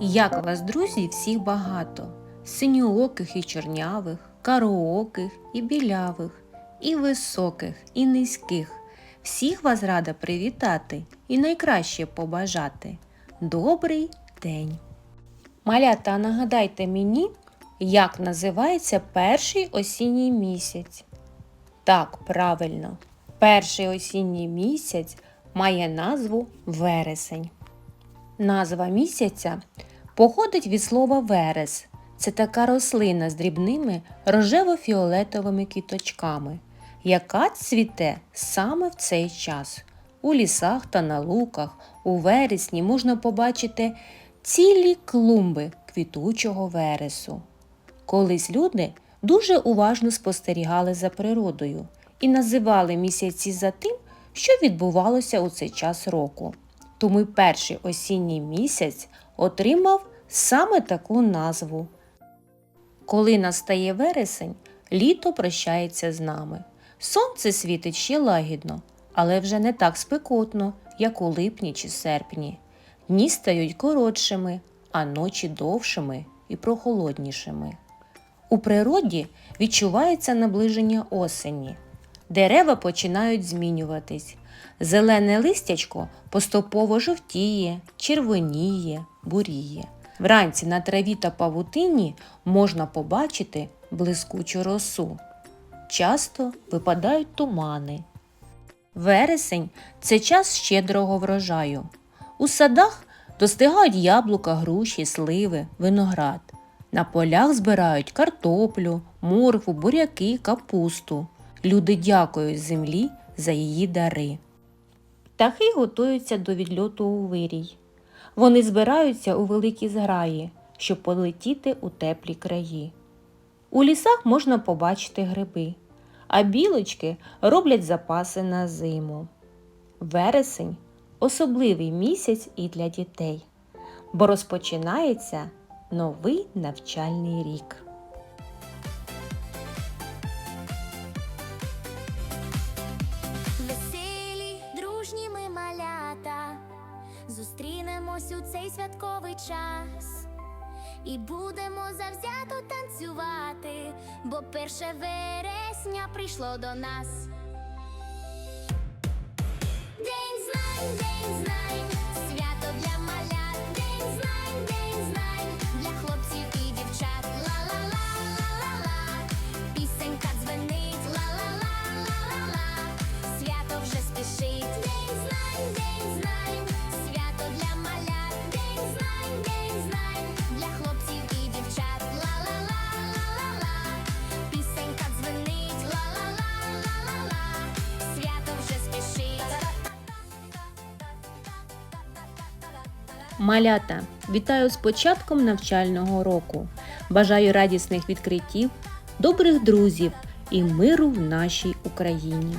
Як вас, друзі, всіх багато, синьооких і чорнявих, карооких і білявих, і високих, і низьких. Всіх вас рада привітати і найкраще побажати. Добрий день! Малята, нагадайте мені, як називається перший осінній місяць. Так, правильно, перший осінній місяць має назву вересень. Назва місяця походить від слова верес. Це така рослина з дрібними рожево-фіолетовими квіточками, яка цвіте саме в цей час. У лісах та на луках у вересні можна побачити цілі клумби квітучого вересу. Колись люди дуже уважно спостерігали за природою і називали місяці за тим, що відбувалося у цей час року. Тому й перший осінній місяць отримав саме таку назву. Коли настає вересень, літо прощається з нами. Сонце світить ще лагідно, але вже не так спекотно, як у липні чи серпні. Дні стають коротшими, а ночі довшими і прохолоднішими. У природі відчувається наближення осені. Дерева починають змінюватись. Зелене листячко поступово жовтіє, червоніє, буріє. Вранці на траві та павутині можна побачити блискучу росу. Часто випадають тумани. Вересень це час щедрого врожаю. У садах достигають яблука, груші, сливи, виноград. На полях збирають картоплю, моркву, буряки, капусту. Люди дякують землі за її дари. Птахи готуються до відльоту у вирій. Вони збираються у великі зграї, щоб полетіти у теплі краї. У лісах можна побачити гриби, а білочки роблять запаси на зиму. Вересень особливий місяць і для дітей, бо розпочинається новий навчальний рік. Зустрінемось у цей святковий час і будемо завзято танцювати, бо перше вересня прийшло до нас. День знань, день знань, Малята, вітаю з початком навчального року. Бажаю радісних відкриттів, добрих друзів і миру в нашій Україні.